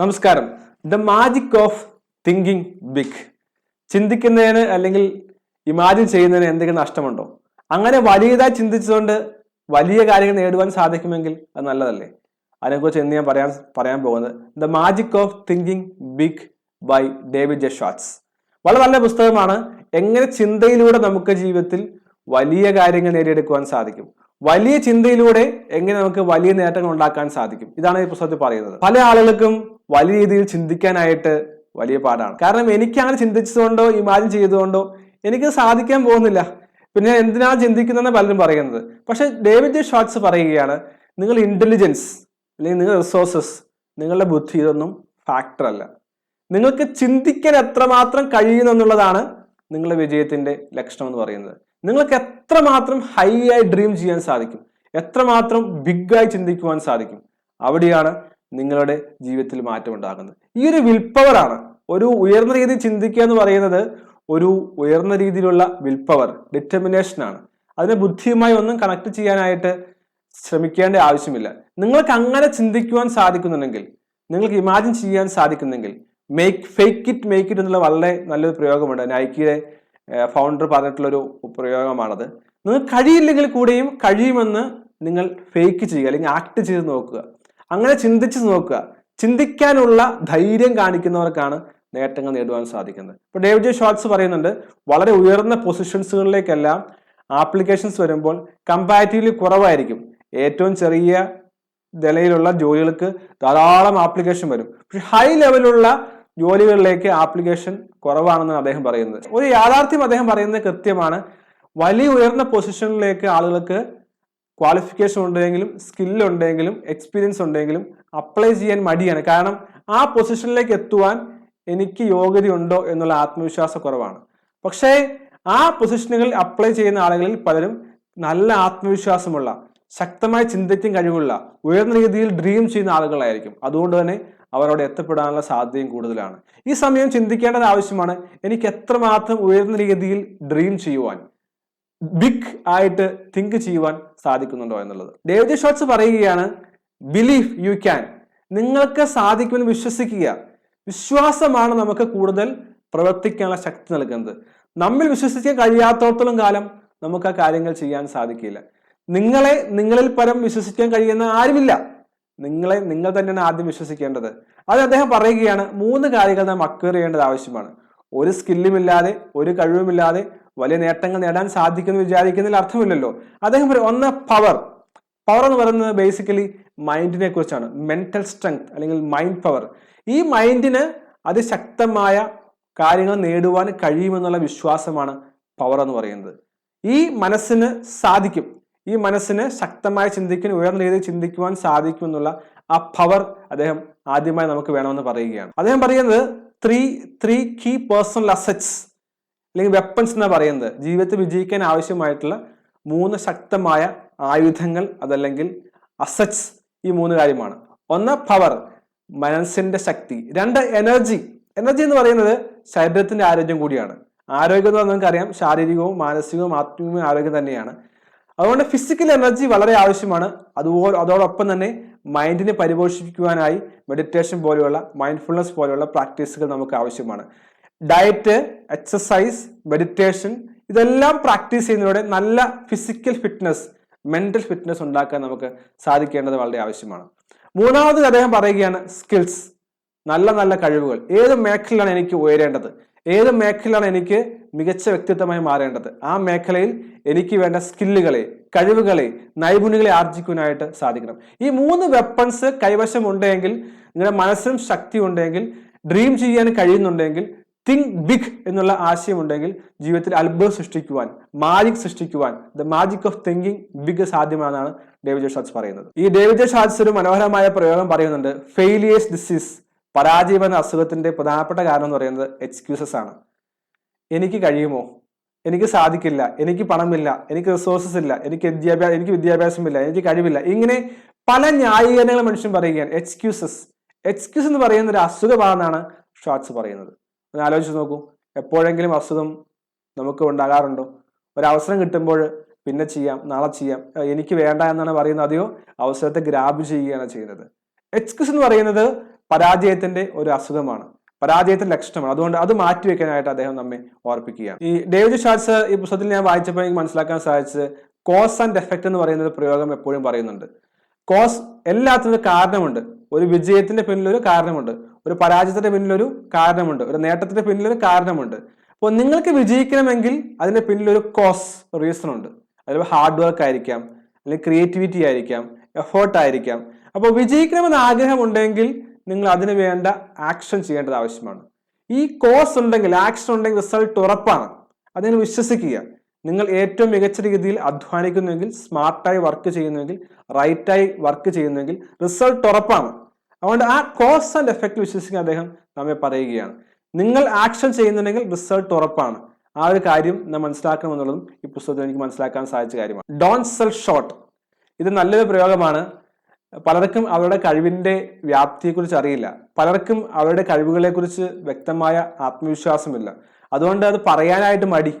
നമസ്കാരം. The magic of thinking big ചിന്തിക്കുന്നതിന് അല്ലെങ്കിൽ imagine ചെയ്യുന്നതിന് എന്തെങ്കിലും നഷ്ടമുണ്ടോ? അങ്ങനെ വലിയതായി ചിന്തിച്ചുകൊണ്ട് വലിയ കാര്യങ്ങൾ നേടുവാൻ സാധിക്കുമെങ്കിൽ അത് നല്ലതല്ലേ? അതിനെക്കുറിച്ച് ഇന്ന് ഞാൻ പറയാൻ പറയാൻ പോകുന്നത് the magic of thinking big by David J വളരെ നല്ല പുസ്തകമാണ്. എങ്ങനെ ചിന്തയിലൂടെ നമുക്ക് ജീവിതത്തിൽ വലിയ കാര്യങ്ങൾ നേടിയെടുക്കുവാൻ സാധിക്കും? വലിയ ചിന്തയിലൂടെ എങ്ങനെ നമുക്ക് വലിയ നേട്ടങ്ങൾ ഉണ്ടാക്കാൻ സാധിക്കും? ഇതാണ് ഈ പുസ്തകത്തിൽ പറയുന്നത്. പല ആളുകൾക്കും വലിയ രീതിയിൽ ചിന്തിക്കാനായിട്ട് വലിയ പാടാണ്. കാരണം എനിക്ക് അങ്ങനെ ചിന്തിച്ചതുകൊണ്ടോ ഇമാജിൻ ചെയ്തുകൊണ്ടോ എനിക്ക് സാധിക്കാൻ പോകുന്നില്ല. പിന്നെ എന്തിനാണ് ചിന്തിക്കുന്നതെന്ന് പലരും പറയുന്നത്. പക്ഷേ ഡേവിഡ് ജെ ഷോർട്സ് പറയുകയാണ് നിങ്ങൾ ഇന്റലിജൻസ് അല്ലെങ്കിൽ നിങ്ങൾ റിസോഴ്സസ് നിങ്ങളുടെ ബുദ്ധി ഇതൊന്നും ഫാക്ടർ അല്ല. നിങ്ങൾക്ക് ചിന്തിക്കാൻ എത്രമാത്രം കഴിയുന്നു എന്നുള്ളതാണ് നിങ്ങളുടെ വിജയത്തിന്റെ ലക്ഷണം എന്ന് പറയുന്നത്. നിങ്ങൾക്ക് എത്രമാത്രം ഹൈ ആയി ഡ്രീം ചെയ്യാൻ സാധിക്കും. എത്രമാത്രം ബിഗ് ആയി ചിന്തിക്കുവാൻ സാധിക്കും. അവിടെയാണ് നിങ്ങളുടെ ജീവിതത്തിൽ മാറ്റം ഉണ്ടാകുന്നത്. ഈ ഒരു വിൽ പവറാണ് ഒരു ഉയർന്ന രീതിയിൽ ചിന്തിക്കുക എന്ന് പറയുന്നത് ഒരു ഉയർന്ന രീതിയിലുള്ള വിൽ പവർ ഡിറ്റർമിനേഷൻ ആണ്. അതിനെ ബുദ്ധിയുമായി ഒന്നും കണക്ട് ചെയ്യാനായിട്ട് ശ്രമിക്കേണ്ട ആവശ്യമില്ല. നിങ്ങൾക്ക് അങ്ങനെ ചിന്തിക്കുവാൻ സാധിക്കുന്നുണ്ടെങ്കിൽ നിങ്ങൾക്ക് ഇമാജിൻ ചെയ്യാൻ സാധിക്കുന്നെങ്കിൽ make fake it make it എന്നുള്ള വളരെ നല്ലൊരു പ്രയോഗമുണ്ട്. നൈക്കിയുടെ ഫൗണ്ടർ പറഞ്ഞിട്ടുള്ളൊരു പ്രയോഗമാണത്. നിങ്ങൾക്ക് കഴിയില്ലെങ്കിൽ കൂടെയും കഴിയുമെന്ന് നിങ്ങൾ ഫേക്ക് ചെയ്യുക അല്ലെങ്കിൽ ആക്ട് ചെയ്ത് നോക്കുക. അങ്ങനെ ചിന്തിച്ച് നോക്കുക. ചിന്തിക്കാനുള്ള ധൈര്യം കാണിക്കുന്നവർക്കാണ് നേട്ടങ്ങൾ നേടുവാൻ സാധിക്കുന്നത്. ഇപ്പൊ ഡേവിഡ് ജെ ഷോർട്സ് പറയുന്നുണ്ട് വളരെ ഉയർന്ന പൊസിഷൻസുകളിലേക്കെല്ലാം ആപ്ലിക്കേഷൻസ് വരുമ്പോൾ കമ്പാരിറ്റീവ്ലി കുറവായിരിക്കും. ഏറ്റവും ചെറിയ നിലയിലുള്ള ജോലികൾക്ക് ധാരാളം ആപ്ലിക്കേഷൻ വരും. പക്ഷെ ഹൈ ലെവലുള്ള ജോലികളിലേക്ക് ആപ്ലിക്കേഷൻ കുറവാണെന്നാണ് അദ്ദേഹം പറയുന്നത്. ഒരു യാഥാർത്ഥ്യം അദ്ദേഹം പറയുന്നത് കൃത്യമാണ്. വലിയ ഉയർന്ന പൊസിഷനിലേക്ക് ആളുകൾക്ക് ക്വാളിഫിക്കേഷൻ ഉണ്ടെങ്കിലും സ്കില്ലുണ്ടെങ്കിലും എക്സ്പീരിയൻസ് ഉണ്ടെങ്കിലും അപ്ലൈ ചെയ്യാൻ മടിയാണ്. കാരണം ആ പൊസിഷനിലേക്ക് എത്തുവാൻ എനിക്ക് യോഗ്യതയുണ്ടോ എന്നുള്ള ആത്മവിശ്വാസ കുറവാണ്. പക്ഷേ ആ പൊസിഷനുകളിൽ അപ്ലൈ ചെയ്യുന്ന ആളുകളിൽ പലരും നല്ല ആത്മവിശ്വാസമുള്ള ശക്തമായ ചിന്തയ്ക്കും കഴിവുള്ള ഉയർന്ന രീതിയിൽ ഡ്രീം ചെയ്യുന്ന ആളുകളായിരിക്കും. അതുകൊണ്ട് തന്നെ അവരോട് എത്തപ്പെടാനുള്ള സാധ്യതയും കൂടുതലാണ്. ഈ സമയം ചിന്തിക്കേണ്ടത് ആവശ്യമാണ് എനിക്ക് എത്രമാത്രം ഉയർന്ന രീതിയിൽ ഡ്രീം ചെയ്യുവാൻ. ബിഗ് ആയിട്ട് തിങ്ക് ചെയ്യുവാൻ സാധിക്കുന്നുണ്ടോ എന്നുള്ളത്. ഡേവിഡ് ഷോട്ട്സ് പറയുകയാണ് ബിലീവ് യു ക്യാൻ നിങ്ങൾക്ക് സാധിക്കുമെന്ന് വിശ്വസിക്കുക. വിശ്വാസമാണ് നമുക്ക് കൂടുതൽ പ്രവർത്തിക്കാനുള്ള ശക്തി നൽകുന്നത്. നമ്മൾ വിശ്വസിക്കാൻ കഴിയാത്തോടത്തോളം കാലം നമുക്ക് ആ കാര്യങ്ങൾ ചെയ്യാൻ സാധിക്കില്ല. നിങ്ങളെ നിങ്ങളിൽ പരം വിശ്വസിക്കാൻ കഴിയുന്ന ആരുമില്ല. നിങ്ങളെ നിങ്ങൾ തന്നെയാണ് ആദ്യം വിശ്വസിക്കേണ്ടത്. അത് അദ്ദേഹം പറയുകയാണ് മൂന്ന് കാര്യങ്ങൾ നാം അക്വയർ ചെയ്യേണ്ടത് ആവശ്യമാണ്. ഒരു സ്കില്ലുമില്ലാതെ ഒരു കഴിവുമില്ലാതെ വലിയ നേട്ടങ്ങൾ നേടാൻ സാധിക്കുമെന്ന് വിചാരിക്കുന്നതിൽ അർത്ഥമില്ലല്ലോ. അദ്ദേഹം പറയും ഒന്ന് പവർ പവർ എന്ന് പറയുന്നത് ബേസിക്കലി മൈൻഡിനെ കുറിച്ചാണ്. മെന്റൽ സ്ട്രെങ്ത് അല്ലെങ്കിൽ മൈൻഡ് പവർ ഈ മൈൻഡിന് അതിശക്തമായ കാര്യങ്ങൾ നേടുവാൻ കഴിയുമെന്നുള്ള വിശ്വാസമാണ് പവർ എന്ന് പറയുന്നത്. ഈ മനസ്സിന് സാധിക്കും. ഈ മനസ്സിന് ശക്തമായി ചിന്തിക്കാൻ ഉയർന്ന രീതിയിൽ ചിന്തിക്കുവാൻ സാധിക്കുമെന്നുള്ള ആ പവർ അദ്ദേഹം ആദ്യമായി നമുക്ക് വേണമെന്ന് പറയുകയാണ്. അദ്ദേഹം പറയുന്നത് three three key personal assets അല്ലെങ്കിൽ വെപ്പൺസ് എന്ന് പറയുന്നത്. ജീവിതത്തിൽ വിജയിക്കാൻ ആവശ്യമായിട്ടുള്ള മൂന്ന് ശക്തമായ ആയുധങ്ങൾ അതല്ലെങ്കിൽ അസറ്റ്സ് ഈ മൂന്ന് കാര്യമാണ്. ഒന്ന് പവർ മനസ്സിന്റെ ശക്തി. രണ്ട് എനർജി എനർജി എന്ന് പറയുന്നത് ശരീരത്തിന്റെ ആരോഗ്യം കൂടിയാണ്. ആരോഗ്യം എന്ന് നമുക്കറിയാം ശാരീരികവും മാനസികവും ആത്മീയവും ആരോഗ്യം തന്നെയാണ്. അതുകൊണ്ട് ഫിസിക്കൽ എനർജി വളരെ ആവശ്യമാണ്. അതുപോലെ അതോടൊപ്പം തന്നെ മൈൻഡിനെ പരിപോഷിപ്പിക്കുവാനായി മെഡിറ്റേഷൻ പോലെയുള്ള മൈൻഡ്ഫുൾനെസ് പോലെയുള്ള പ്രാക്ടീസുകൾ നമുക്ക് ആവശ്യമാണ്. ഡയറ്റ് എക്സസൈസ് മെഡിറ്റേഷൻ ഇതെല്ലാം പ്രാക്ടീസ് ചെയ്യുന്നതിലൂടെ നല്ല ഫിസിക്കൽ ഫിറ്റ്നസ് മെന്റൽ ഫിറ്റ്നസ് ഉണ്ടാക്കാൻ നമുക്ക് സാധിക്കേണ്ടത് വളരെ ആവശ്യമാണ്. മൂന്നാമത് അദ്ദേഹം പറയുകയാണ് സ്കിൽസ് നല്ല നല്ല കഴിവുകൾ. ഏത് മേഖലയിലാണ് എനിക്ക് ഉയരേണ്ടത്? ഏത് മേഖലയിലാണ് എനിക്ക് മികച്ച വ്യക്തിത്വമായി മാറേണ്ടത്? ആ മേഖലയിൽ എനിക്ക് വേണ്ട സ്കില്ലുകളെ കഴിവുകളെ നൈപുണ്യങ്ങളെ ആർജിക്കുവാനായിട്ട് സാധിക്കണം. ഈ മൂന്ന് വെപ്പൺസ് കൈവശം ഉണ്ടെങ്കിൽ നിങ്ങളുടെ മനസ്സിനും ശക്തി ഉണ്ടെങ്കിൽ ഡ്രീം ചെയ്യാൻ കഴിയുന്നുണ്ടെങ്കിൽ തിങ്ക് ബിഗ് എന്നുള്ള ആശയമുണ്ടെങ്കിൽ ജീവിതത്തിൽ അത്ഭുതം സൃഷ്ടിക്കുവാൻ magic സൃഷ്ടിക്കുവാൻ the magic of thinking big സാധ്യമാണെന്നാണ് David Schwartz പറയുന്നത്. ഈ ഡേവിഡ് ഷാറ്റ്സ് ഒരു മനോഹരമായ പ്രയോഗം പറയുന്നുണ്ട്. ഫെയിലിയേഴ്സ് ഡിസീസ് പരാജയം എന്ന അസുഖത്തിന്റെ പ്രധാനപ്പെട്ട കാരണം എന്ന് പറയുന്നത് എക്സ്ക്യൂസസ് ആണ്. എനിക്ക് കഴിയുമോ? എനിക്ക് സാധിക്കില്ല. എനിക്ക് പണമില്ല. എനിക്ക് റിസോഴ്സസ് ഇല്ല. എനിക്ക് വിദ്യാഭ്യാസം എനിക്ക് വിദ്യാഭ്യാസമില്ല. എനിക്ക് കഴിവില്ല. ഇങ്ങനെ പല ന്യായീകരണങ്ങൾ മനുഷ്യൻ പറയുകയാണ്. എക്സ്ക്യൂസസ് എക്സ്ക്യൂസ് എന്ന് പറയുന്ന ഒരു അസുഖമാണെന്നാണ് ഷോർട്സ് പറയുന്നത്. ഒന്ന് ആലോചിച്ച് നോക്കൂ. എപ്പോഴെങ്കിലും അസുഖം നമുക്ക് ഉണ്ടാകാറുണ്ടോ? ഒരവസരം കിട്ടുമ്പോൾ പിന്നെ ചെയ്യാം നാളെ ചെയ്യാം. എനിക്ക് വേണ്ട എന്നാണ് പറയുന്നത്. അതെയോ? അവസരത്തെ ഗ്രാബ് ചെയ്യുകയാണ് ചെയ്യുന്നത്. എക്സ്ക്യൂസ് എന്ന് പറയുന്നത് പരാജയത്തിന്റെ ഒരു അസുഖമാണ്. പരാജയത്തിന്റെ ലക്ഷണമാണ്. അതുകൊണ്ട് അത് മാറ്റിവെക്കാനായിട്ട് അദ്ദേഹം നമ്മെ ഓർപ്പിക്കുകയാണ്. ഈ ഡേവിഡ് ഷാർട്സ് ഈ പുസ്തകത്തിൽ ഞാൻ വായിച്ചപ്പോൾ എനിക്ക് മനസ്സിലാക്കാൻ സാധിച്ചത് കോസ് ആൻഡ് എഫക്റ്റ് എന്ന് പറയുന്ന പ്രയോഗം എപ്പോഴും പറയുന്നുണ്ട്. കോസ് എല്ലാത്തിനും കാരണമുണ്ട്. ഒരു വിജയത്തിന്റെ പിന്നിൽ ഒരു കാരണമുണ്ട്. ഒരു പരാജയത്തിന്റെ പിന്നിലൊരു കാരണമുണ്ട് ഒരു നേട്ടത്തിന്റെ പിന്നിലൊരു കാരണമുണ്ട്. അപ്പോൾ നിങ്ങൾക്ക് വിജയിക്കണമെങ്കിൽ അതിന്റെ പിന്നിലൊരു കോസ് റീസൺ ഉണ്ട്. അതിൽ ഹാർഡ് വർക്ക് ആയിരിക്കാം അല്ലെങ്കിൽ ക്രിയേറ്റിവിറ്റി ആയിരിക്കാം എഫേർട്ട് ആയിരിക്കാം. അപ്പോൾ വിജയിക്കണമെന്ന് ആഗ്രഹമുണ്ടെങ്കിൽ നിങ്ങൾ അതിന് വേണ്ട ആക്ഷൻ ചെയ്യേണ്ടത് ആവശ്യമാണ്. ഈ കോസ് ഉണ്ടെങ്കിൽ ആക്ഷൻ ഉണ്ടെങ്കിൽ റിസൾട്ട് ഉറപ്പാണ്. അതിന് വിശ്വസിക്കുക. നിങ്ങൾ ഏറ്റവും മികച്ച രീതിയിൽ അധ്വാനിക്കുന്നുവെങ്കിൽ സ്മാർട്ടായി വർക്ക് ചെയ്യുന്നുവെങ്കിൽ റൈറ്റായി വർക്ക് ചെയ്യുന്നുവെങ്കിൽ റിസൾട്ട് ഉറപ്പാണ്. അതുകൊണ്ട് ആ കോസ് ആൻഡ് എഫക്റ്റ് വിശ്വസിക്കാൻ അദ്ദേഹം നമ്മെ പറയുകയാണ്. നിങ്ങൾ ആക്ഷൻ ചെയ്യുന്നുണ്ടെങ്കിൽ റിസൾട്ട് ഉറപ്പാണ്. ആ ഒരു കാര്യം നാം മനസ്സിലാക്കണം എന്നുള്ളതും ഈ പുസ്തകത്തിൽ എനിക്ക് മനസ്സിലാക്കാൻ സാധിച്ച കാര്യമാണ്. ഡോൺ സെൽ ഷോർട്ട് ഇത് നല്ലൊരു പ്രയോഗമാണ്. പലർക്കും അവരുടെ കഴിവിന്റെ വ്യാപ്തിയെക്കുറിച്ച് അറിയില്ല. പലർക്കും അവരുടെ കഴിവുകളെക്കുറിച്ച് വ്യക്തമായ ആത്മവിശ്വാസമില്ല. അതുകൊണ്ട് അത് പറയാനായിട്ട് മടി.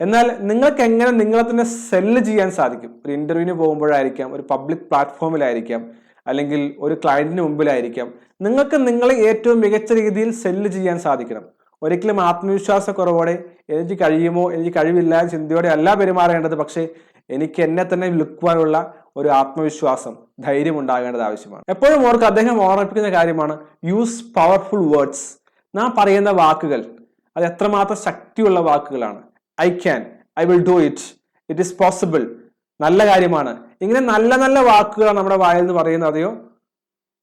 എന്നാൽ നിങ്ങൾക്ക് എങ്ങനെ നിങ്ങളെ തന്നെ സെല്ല് ചെയ്യാൻ സാധിക്കും? ഒരു ഇന്റർവ്യൂവിന് പോകുമ്പോഴായിരിക്കാം ഒരു പബ്ലിക് പ്ലാറ്റ്ഫോമിലായിരിക്കാം അല്ലെങ്കിൽ ഒരു ക്ലയന്റിന് മുമ്പിലായിരിക്കാം. നിങ്ങൾക്ക് നിങ്ങളെ ഏറ്റവും മികച്ച രീതിയിൽ സെല്ല് ചെയ്യാൻ സാധിക്കണം. ഒരിക്കലും ആത്മവിശ്വാസക്കുറവോടെ എനിക്ക് കഴിയുമോ എനിക്ക് കഴിവില്ല ചിന്തയോടെ അല്ല പെരുമാറേണ്ടത് പക്ഷേ എനിക്ക് എന്നെ തന്നെ വിൽക്കുവാനുള്ള ഒരു ആത്മവിശ്വാസം ധൈര്യം ഉണ്ടാകേണ്ടത് ആവശ്യമാണ്. എപ്പോഴും ഓർക്ക് അദ്ദേഹം ഓർമ്മിപ്പിക്കുന്ന കാര്യമാണ് യൂസ് പവർഫുൾ വേർഡ്സ് നാം പറയുന്ന വാക്കുകൾ അത് എത്രമാത്രം ശക്തിയുള്ള വാക്കുകളാണ്. I can I will do it it is possible നല്ല കാര്യമാണ്. ഇങ്ങനെ നല്ല നല്ല വാക്കുകളാണ് നമ്മുടെ വായിൽ നിന്ന് പറയുന്നത്. അതെയോ?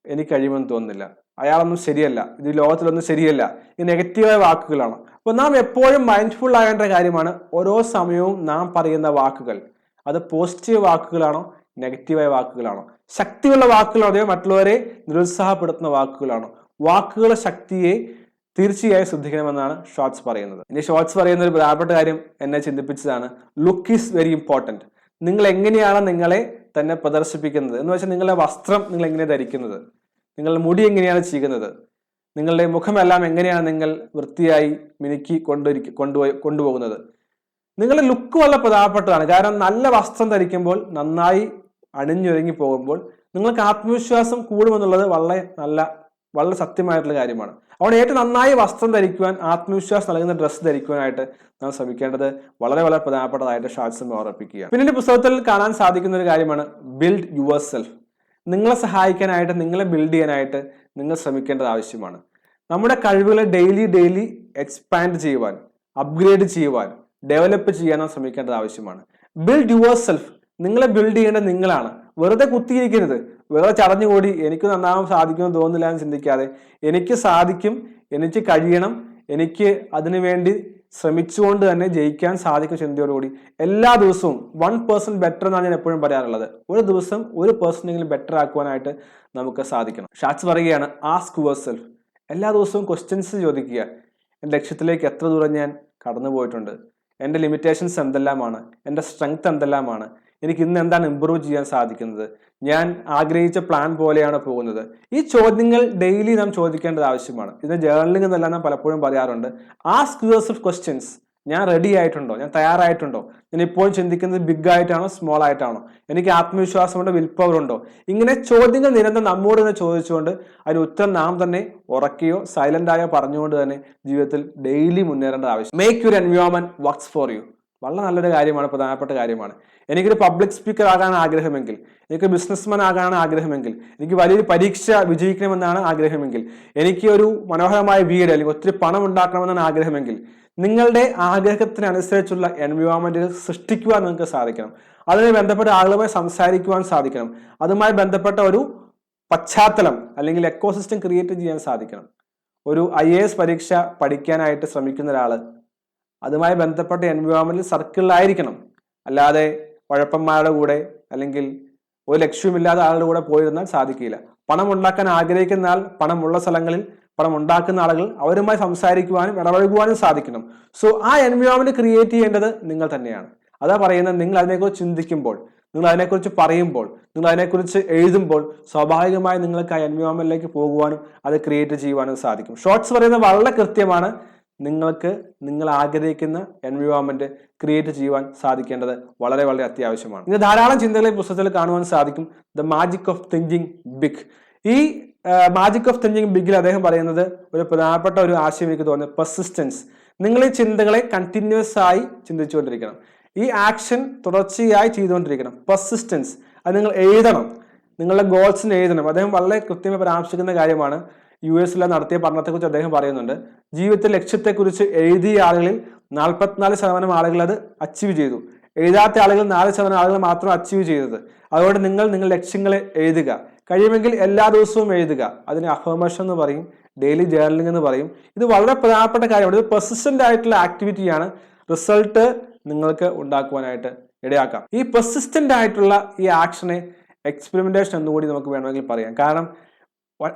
എനിക്ക് കഴിയുമെന്ന് തോന്നുന്നില്ല. അയാളൊന്നും ശരിയല്ല. ഇത് ലോകത്തിലൊന്നും ശരിയല്ല. ഈ നെഗറ്റീവായ വാക്കുകളാണ്. അപ്പോൾ നാം എപ്പോഴും മൈൻഡ്ഫുൾ ആകേണ്ട കാര്യമാണ് ഓരോ സമയവും നാം പറയുന്ന വാക്കുകൾ. അത് പോസിറ്റീവ് വാക്കുകളാണോ നെഗറ്റീവായ വാക്കുകളാണോ? ശക്തിയുള്ള വാക്കുകളാണോ അതെയോ? മറ്റുള്ളവരെ നിരുത്സാഹപ്പെടുത്തുന്ന വാക്കുകളാണോ? വാക്കുകളുടെ ശക്തിയെ തീർച്ചയായും ശ്രദ്ധിക്കണമെന്നാണ് ഷോർട്സ് പറയുന്നത്. ഇനി ഷോർട്സ് പറയുന്ന ഒരു പ്രധാനപ്പെട്ട കാര്യം എന്നെ ചിന്തിപ്പിച്ചതാണ്. ലുക്ക് ഈസ് വെരി ഇമ്പോർട്ടന്റ് നിങ്ങൾ എങ്ങനെയാണ് നിങ്ങളെ തന്നെ പ്രദർശിപ്പിക്കുന്നത്? എന്ന് വെച്ചാൽ നിങ്ങളുടെ വസ്ത്രം നിങ്ങൾ എങ്ങനെ ധരിക്കുന്നത്? നിങ്ങളുടെ മുടി എങ്ങനെയാണ് ചെയ്യുന്നത് നിങ്ങളുടെ മുഖമെല്ലാം എങ്ങനെയാണ് നിങ്ങൾ വൃത്തിയായി മിനുക്കി കൊണ്ടുവരിക കൊണ്ടുപോയി കൊണ്ടുപോകുന്നത്? നിങ്ങളുടെ ലുക്ക് വളരെ പ്രധാനപ്പെട്ടതാണ്. കാരണം നല്ല വസ്ത്രം ധരിക്കുമ്പോൾ നന്നായി അണിഞ്ഞൊരുങ്ങി പോകുമ്പോൾ നിങ്ങൾക്ക് ആത്മവിശ്വാസം കൂടുമെന്നുള്ളത് വളരെ നല്ല വളരെ സത്യമായിട്ടുള്ള കാര്യമാണ്. അവിടെ ഏറ്റവും നന്നായി വസ്ത്രം ധരിക്കുവാൻ ആത്മവിശ്വാസം നൽകുന്ന ഡ്രസ്സ് ധരിക്കുവാനായിട്ട് നാം ശ്രമിക്കേണ്ടത് വളരെ വളരെ പ്രധാനപ്പെട്ടതായിട്ട് ഷാർട്സ് ഓർമ്മിപ്പിക്കുക പിന്നീട് പുസ്തകത്തിൽ കാണാൻ സാധിക്കുന്ന ഒരു കാര്യമാണ് ബിൽഡ് യുവർ സെൽഫ് നിങ്ങളെ സഹായിക്കാനായിട്ട് നിങ്ങളെ ബിൽഡ് ചെയ്യാനായിട്ട് നിങ്ങൾ ശ്രമിക്കേണ്ടത് ആവശ്യമാണ്. നമ്മുടെ കഴിവുകളെ ഡെയിലി ഡെയിലി എക്സ്പാൻഡ് ചെയ്യുവാൻ അപ്ഗ്രേഡ് ചെയ്യുവാൻ ഡെവലപ്പ് ചെയ്യാൻ നാം ശ്രമിക്കേണ്ടത് ആവശ്യമാണ്. ബിൽഡ് യുവർ സെൽഫ് നിങ്ങളെ ബിൽഡ് ചെയ്യേണ്ടത് നിങ്ങളാണ്. വെറുതെ കുത്തിയിരിക്കരുത്. വെറുതെ ചടഞ്ഞുകൂടി എനിക്ക് നന്നാവാൻ സാധിക്കുമെന്ന് തോന്നുന്നില്ല എന്ന് ചിന്തിക്കാതെ എനിക്ക് സാധിക്കും എനിക്ക് കഴിയണം എനിക്ക് അതിനുവേണ്ടി ശ്രമിച്ചുകൊണ്ട് തന്നെ ജയിക്കാൻ സാധിക്കും ചിന്തയോടുകൂടി. എല്ലാ ദിവസവും വൺ പേഴ്സൺ ബെറ്റർ എന്നാണ് ഞാൻ എപ്പോഴും പറയാറുള്ളത്. ഒരു ദിവസം ഒരു പേഴ്സണെങ്കിലും ബെറ്റർ ആക്കുവാനായിട്ട് നമുക്ക് സാധിക്കണം. ഷാറ്റ്സ് പറയുകയാണ് ആസ്ക് യുവർ സെൽഫ് എല്ലാ ദിവസവും ക്വസ്റ്റ്യൻസ് ചോദിക്കുക. എന്റെ ലക്ഷ്യത്തിലേക്ക് എത്ര ദൂരം ഞാൻ കടന്നു പോയിട്ടുണ്ട് എന്റെ ലിമിറ്റേഷൻസ് എന്തെല്ലാമാണ്? എന്റെ സ്ട്രെങ്ത് എന്തെല്ലാമാണ്? എനിക്ക് ഇന്ന് എന്താണ് ഇമ്പ്രൂവ് ചെയ്യാൻ സാധിക്കുന്നത്? ഞാൻ ആഗ്രഹിച്ച പ്ലാൻ പോലെയാണ് പോകുന്നത്. ഈ ചോദ്യങ്ങൾ ഡെയിലി നാം ചോദിക്കേണ്ടത് ആവശ്യമാണ്. ഇതിന് ജേർണലിംഗ് എന്നെല്ലാം നാം പലപ്പോഴും പറയാറുണ്ട്. ആസ്ക് ഓഫ് ക്വസ്റ്റ്യൻസ് ഞാൻ റെഡി ആയിട്ടുണ്ടോ? ഞാൻ തയ്യാറായിട്ടുണ്ടോ? ഞാൻ ഇപ്പോഴും ചിന്തിക്കുന്നത് ബിഗ് ആയിട്ടാണോ സ്മോൾ ആയിട്ടാണോ? എനിക്ക് ആത്മവിശ്വാസമുണ്ടോ വിൽ പവർ ഉണ്ടോ? ഇങ്ങനെ ചോദ്യങ്ങൾ നിരന്തരം നമ്മോട് തന്നെ ചോദിച്ചുകൊണ്ട് അതിന് ഉത്തരം നാം തന്നെ ഉറക്കിയോ സൈലന്റ് ആയോ പറഞ്ഞുകൊണ്ട് തന്നെ ജീവിതത്തിൽ ഡെയിലി മുന്നേറേണ്ട ആവശ്യം. Make your environment works for you വളരെ നല്ലൊരു കാര്യമാണ് പ്രധാനപ്പെട്ട കാര്യമാണ്. എനിക്കൊരു പബ്ലിക് സ്പീക്കർ ആകാൻ ആഗ്രഹമെങ്കിൽ എനിക്ക് ബിസിനസ്മാൻ ആകാനാണ് ആഗ്രഹമെങ്കിൽ എനിക്ക് വലിയൊരു പരീക്ഷ വിജയിക്കണമെന്നാണ് ആഗ്രഹമെങ്കിൽ എനിക്ക് ഒരു മനോഹരമായ വീട് അല്ലെങ്കിൽ ഒത്തിരി പണം ഉണ്ടാക്കണമെന്നാണ് ആഗ്രഹമെങ്കിൽ നിങ്ങളുടെ ആഗ്രഹത്തിനനുസരിച്ചുള്ള എൻവയോൺമെന്റുകൾ സൃഷ്ടിക്കുവാൻ നിങ്ങൾക്ക് സാധിക്കണം. അതിന് ബന്ധപ്പെട്ട ആളുകളുമായി സംസാരിക്കുവാൻ സാധിക്കണം. അതുമായി ബന്ധപ്പെട്ട ഒരു പശ്ചാത്തലം അല്ലെങ്കിൽ എക്കോസിസ്റ്റം ക്രിയേറ്റ് ചെയ്യാൻ സാധിക്കണം. ഒരു ഐ പരീക്ഷ പഠിക്കാനായിട്ട് ശ്രമിക്കുന്ന ഒരാൾ അതുമായി ബന്ധപ്പെട്ട എൻവയോൺമെന്റിൽ സർക്കിളിലായിരിക്കണം അല്ലാതെ കുഴപ്പന്മാരുടെ കൂടെ അല്ലെങ്കിൽ ഒരു ലക്ഷ്യമില്ലാതെ ആളുടെ കൂടെ പോയിരുന്നാൽ സാധിക്കില്ല. പണം ഉണ്ടാക്കാൻ ആഗ്രഹിക്കുന്ന ആൾ പണമുള്ള സ്ഥലങ്ങളിൽ പണം ഉണ്ടാക്കുന്ന ആളുകൾ അവരുമായി സംസാരിക്കുവാനും ഇടപഴകുവാനും സാധിക്കണം. സോ ആ എൻവയോൺമെന്റ് ക്രിയേറ്റ് ചെയ്യേണ്ടത് നിങ്ങൾ തന്നെയാണ്. അതാ പറയുന്നത് നിങ്ങൾ അതിനെക്കുറിച്ച് ചിന്തിക്കുമ്പോൾ നിങ്ങൾ അതിനെക്കുറിച്ച് പറയുമ്പോൾ നിങ്ങൾ അതിനെക്കുറിച്ച് എഴുതുമ്പോൾ സ്വാഭാവികമായി നിങ്ങൾക്ക് ആ എൻവയോൺമെന്റിലേക്ക് പോകുവാനും അത് ക്രിയേറ്റ് ചെയ്യുവാനും സാധിക്കും. ഷോർട്സ് പറയുന്നത് വളരെ കൃത്യമാണ്. നിങ്ങൾക്ക് നിങ്ങൾ ആഗ്രഹിക്കുന്ന എൻവയോൺമെന്റ് ക്രിയേറ്റ് ചെയ്യുവാൻ സാധിക്കേണ്ടത് വളരെ വളരെ അത്യാവശ്യമാണ്. ഇന്ന് ധാരാളം ചിന്തകളെ പുസ്തകത്തിൽ കാണുവാൻ സാധിക്കും. The magic of thinking big ഈ മാജിക് ഓഫ് തിങ്കിങ് ബിഗിൽ അദ്ദേഹം പറയുന്നത് ഒരു പ്രധാനപ്പെട്ട ഒരു ആശയം എനിക്ക് തോന്നുന്നത് പെർസിസ്റ്റൻസ് നിങ്ങൾ ഈ ചിന്തകളെ കണ്ടിന്യൂസ് ആയി ചിന്തിച്ചുകൊണ്ടിരിക്കണം. ഈ ആക്ഷൻ തുടർച്ചയായി ചെയ്തുകൊണ്ടിരിക്കണം. പെർസിസ്റ്റൻസ് അത് നിങ്ങൾ എഴുതണം. നിങ്ങളുടെ ഗോൾസിന് എഴുതണം. അദ്ദേഹം വളരെ കൃത്യമായി പരാമർശിക്കുന്ന കാര്യമാണ്. യു എസിലെ നടത്തിയ പഠനത്തെക്കുറിച്ച് അദ്ദേഹം പറയുന്നുണ്ട് ജീവിതത്തിൽ ലക്ഷ്യത്തെക്കുറിച്ച് എഴുതിയ ആളുകളിൽ നാൽപ്പത്തിനാല് ശതമാനം ആളുകൾ അത് അച്ചീവ് ചെയ്തു. എഴുതാത്ത ആളുകൾ നാല് ശതമാനം ആളുകൾ മാത്രം അച്ചീവ് ചെയ്തത്. അതുകൊണ്ട് നിങ്ങൾ നിങ്ങൾ ലക്ഷ്യങ്ങളെ എഴുതുക. കഴിയുമെങ്കിൽ എല്ലാ ദിവസവും എഴുതുക. അതിന് അഫർമേഷൻ എന്ന് പറയും ഡെയിലി ജേർണലിംഗ് എന്ന് പറയും. ഇത് വളരെ പ്രധാനപ്പെട്ട കാര്യമാണ്. ഇത് പെർസിസ്റ്റന്റ് ആയിട്ടുള്ള ആക്ടിവിറ്റിയാണ് റിസൾട്ട് നിങ്ങൾക്ക് ഉണ്ടാക്കുവാനായിട്ട് ഇടയാക്കാം. ഈ പെർസിസ്റ്റന്റ് ആയിട്ടുള്ള ഈ ആക്ഷനെ എക്സ്പെരിമെന്റേഷൻ എന്നുകൂടി നമുക്ക് വേണമെങ്കിൽ പറയാം. കാരണം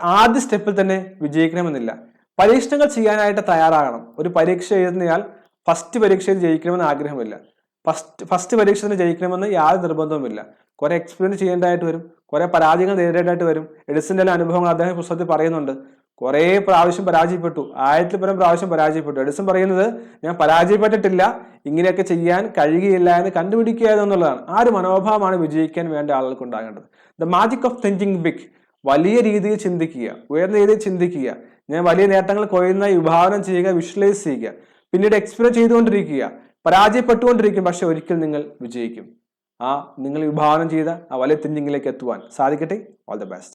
ആദ്യ സ്റ്റെപ്പിൽ തന്നെ വിജയിക്കണമെന്നില്ല. പരീക്ഷണങ്ങൾ ചെയ്യാനായിട്ട് തയ്യാറാകണം. ഒരു പരീക്ഷ എഴുതുന്നയാൾ ഫസ്റ്റ് പരീക്ഷയിൽ ജയിക്കണമെന്ന് ആഗ്രഹമില്ല. ഫസ്റ്റ് ഫസ്റ്റ് പരീക്ഷ തന്നെ ജയിക്കണമെന്ന് യാതൊരു നിർബന്ധവുമില്ല. കുറെ എക്സ്പീരിയൻസ് ചെയ്യേണ്ടതായിട്ട് വരും. കുറെ പരാജയങ്ങൾ നേരിടേണ്ടതായിട്ട് വരും. എഡിസിന്റെ എല്ലാ അനുഭവങ്ങൾ അദ്ദേഹം പുസ്തകത്തിൽ പറയുന്നുണ്ട്. കുറെ പ്രാവശ്യം പരാജയപ്പെട്ടു. ആയിരത്തിൽ പരം പ്രാവശ്യം പരാജയപ്പെട്ടു. എഡിസൺ പറയുന്നത് ഞാൻ പരാജയപ്പെട്ടിട്ടില്ല. ഇങ്ങനെയൊക്കെ ചെയ്യാൻ കഴിയുകയില്ല എന്ന് കണ്ടുപിടിക്കുക എന്നുള്ളതാണ്. ആ ഒരു മനോഭാവമാണ് വിജയിക്കാൻ വേണ്ട ആളുകൾക്ക് ഉണ്ടാകേണ്ടത്. The magic of thinking big വലിയ രീതിയിൽ ചിന്തിക്കുക ഉയർന്ന രീതിയിൽ ചിന്തിക്കുക ഞാൻ വലിയ നേട്ടങ്ങൾ കൊയ്യുന്ന വിഭാവനം ചെയ്യുക വിഷ്വലൈസ് ചെയ്യുക പിന്നീട് എക്സ്പീരിയൻസ് ചെയ്തുകൊണ്ടിരിക്കുക പരാജയപ്പെട്ടുകൊണ്ടിരിക്കും പക്ഷെ ഒരിക്കൽ നിങ്ങൾ വിജയിക്കും. ആ നിങ്ങൾ വിഭാവനം ചെയ്ത ആ വലിയ തിങ്കിങ്ങിലേക്ക് എത്തുവാൻ സാധിക്കട്ടെ. All the best